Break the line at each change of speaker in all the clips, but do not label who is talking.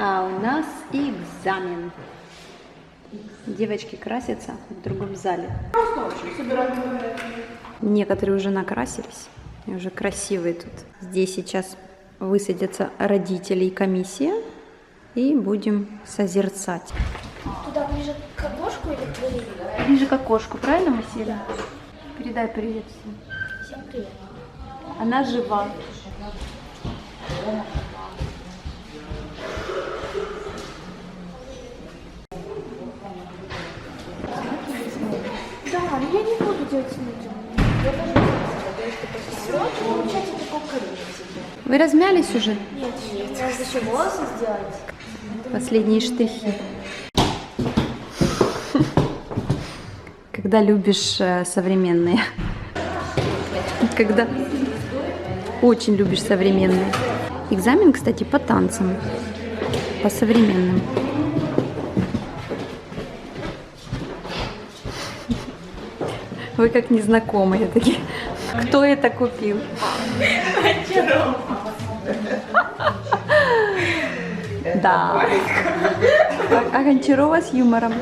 А у нас экзамен. Девочки красятся в другом зале. Некоторые уже накрасились, и уже красивые тут. Здесь сейчас высадятся родители и комиссия, и будем созерцать.
Туда ближе к окошку или к двери?
Ближе к окошку, правильно мы сели? Передай привет всем.
Всем привет.
Она жива.
Да, но я не буду делать количество.
Вы размялись уже?
Нет, нет. Надо еще волосы сделать.
Последние штрихи. Когда любишь э, современные. Когда очень любишь современные. Экзамен, кстати, по танцам. По современным. Вы как незнакомые такие. Кто это купил? Да. А- Гончарова с юмором.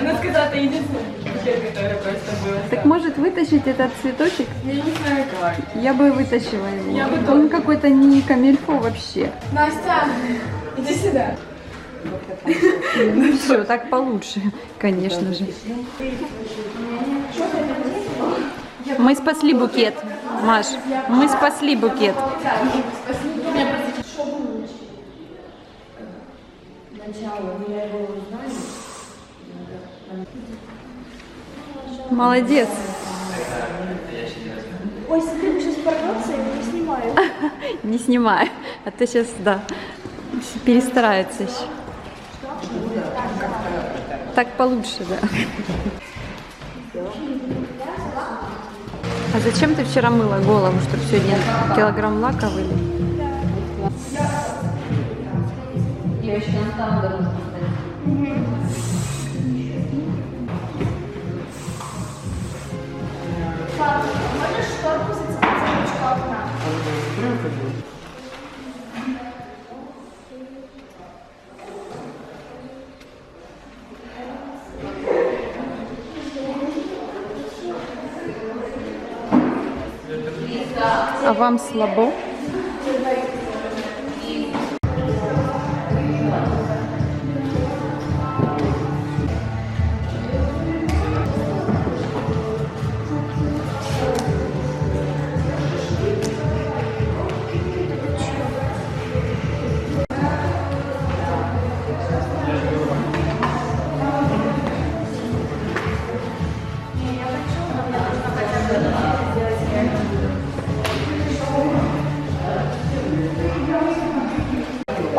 Она сказала, это единственная которая просто была.
Так может вытащить этот цветочек?
Я не знаю как.
Я бы вытащила его.
Я бы
Он какой-то не камельфо вообще.
Настя, иди сюда.
Ну все, так получше, конечно же. Мы спасли букет. Маш, мы спасли букет. Молодец.
Ой, смотри, мы сейчас порвется, я не снимаю.
Не снимай, а то сейчас, да, перестарается еще. Так получше, да. А зачем ты вчера мыла голову, чтобы сегодня килограмм лака вылил?
Папа, можешь шторку
А вам слабо?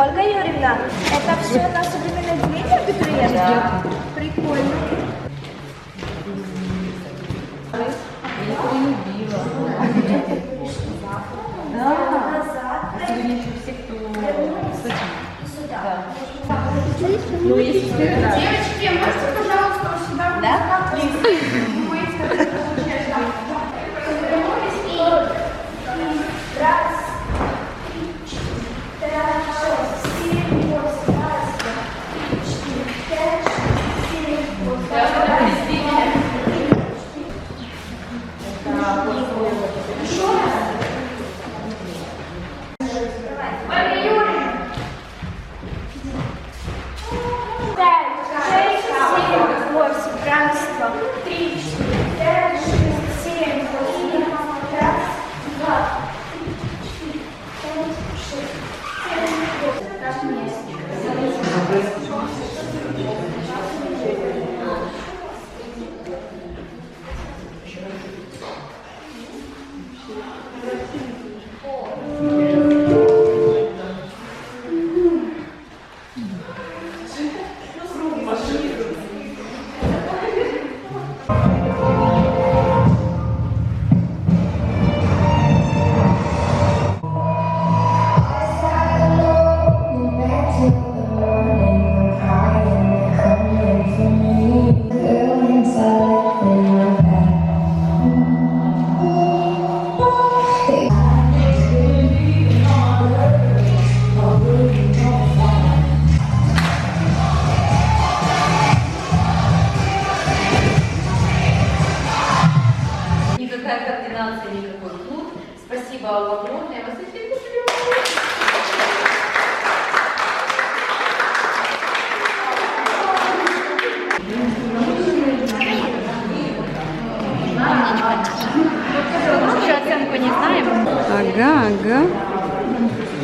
Ольга Юрьевна, это все на современное отделение абитуриентов? Прикольно. Девочки,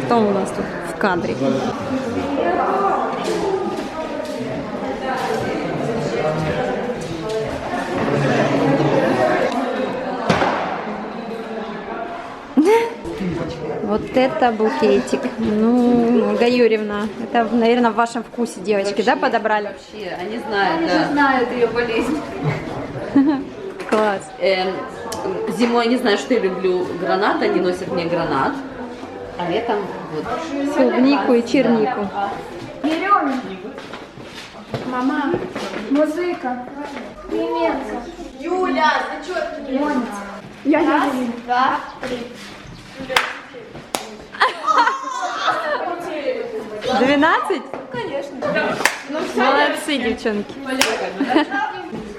Кто у нас тут в кадре? Вот это букетик. Ну, Ольга Юрьевна, это, наверное, в вашем вкусе девочки, да, подобрали?
Вообще, они знают, да. знают ее болезнь.
Класс.
Эм, зимой они знают, что я люблю гранат, они носят мне гранат. А летом вот.
Клубнику и чернику.
Берем. Мама. Музыка. Клименко. Юля, зачет Я Раз, два, три.
12? Конечно. Молодцы, девчонки.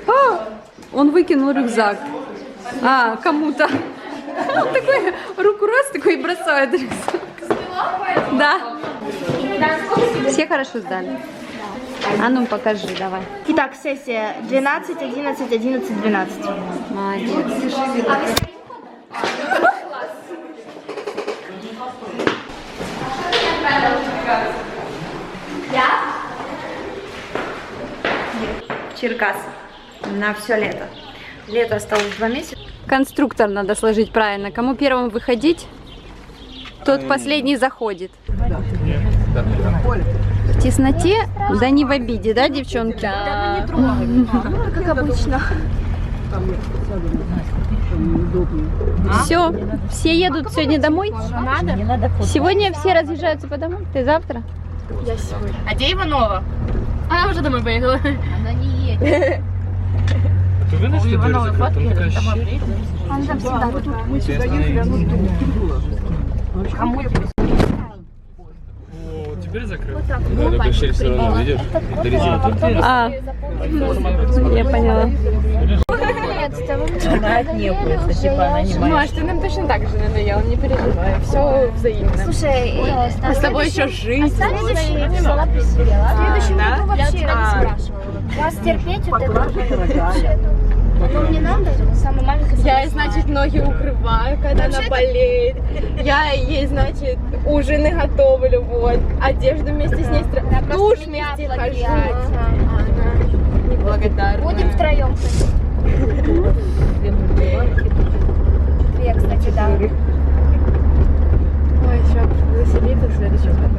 О, он выкинул рюкзак. А, кому-то. Он такой, руку раз, такой и бросает. Да. Все хорошо сдали. А ну покажи, давай.
Итак, сессия 12, 11, 11, 12.
Молодец. В Черкассы на все лето. Лето осталось два месяца. Конструктор надо сложить правильно. Кому первым выходить, тот последний заходит. В тесноте, да не в обиде, да, девчонки? Да,
Как обычно.
Все, все едут сегодня домой? Сегодня все разъезжаются по домам? Ты завтра?
А где Иванова? Она уже домой поехала.
Ты выносишь Ивановой фотки? Там такая щель. О, теперь закрыл. Да, такая щель все равно, видишь? Это резина тут.
А, я поняла.
Маш, ты нам точно так же надоел, не переживай. Все взаимно.
Слушай,
А с тобой еще жить.
следующий взяла при себе. В следующем
да?
году вообще
А.
не спрашивала. Вас терпеть вот это вообще. Потом не надо, самый маленький.
Я, значит, ноги укрываю, когда она болеет. Я ей, значит, ужины готовлю, вот. Одежду вместе с ней стра- Душ вместе хожу. Неблагодарная.
Будем втроем. Две, кстати, да.
Ой, еще веселиться в следующем году.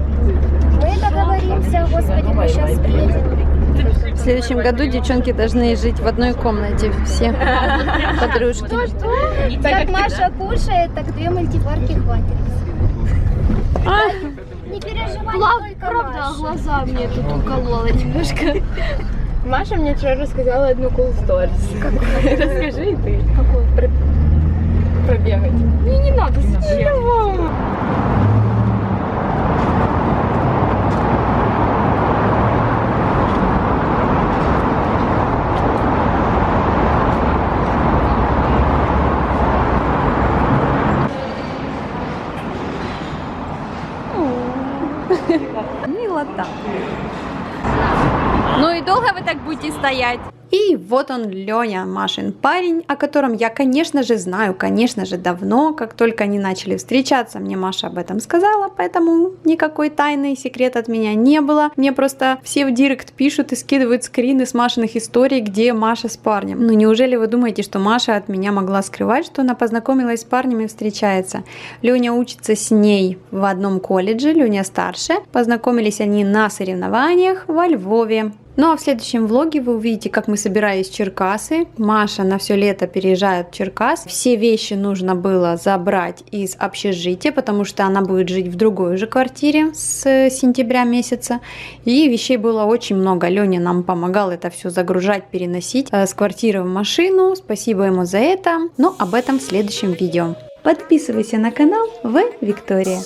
Мы договоримся, господи, мы сейчас приедем.
В следующем году девчонки должны жить в одной комнате все подружки.
Как Маша кушает, так две мультиварки хватит.
А,
Не переживай, только правда, глаза мне тут уколола немножко.
Маша мне вчера рассказала одну cool story. Расскажи и ты. Какую? Про... Пробегать. Не, не надо, зачем?
милота. Ну и долго вы так будете стоять? И вот он, Леня, Машин парень, о котором я, конечно же, знаю, конечно же, давно, как только они начали встречаться, мне Маша об этом сказала, поэтому никакой тайны и секрета от меня не было. Мне просто все в директ пишут и скидывают скрины с Машиных историй, где Маша с парнем. Ну неужели вы думаете, что Маша от меня могла скрывать, что она познакомилась с парнем и встречается? Леня учится с ней в одном колледже, Леня старше. Познакомились они на соревнованиях во Львове. Ну а в следующем влоге вы увидите, как мы собирались в Черкасы. Маша на все лето переезжает в Черкас. Все вещи нужно было забрать из общежития, потому что она будет жить в другой же квартире с сентября месяца. И вещей было очень много. Леня нам помогал это все загружать, переносить э, с квартиры в машину. Спасибо ему за это. Но об этом в следующем видео. Подписывайся на канал В Виктория.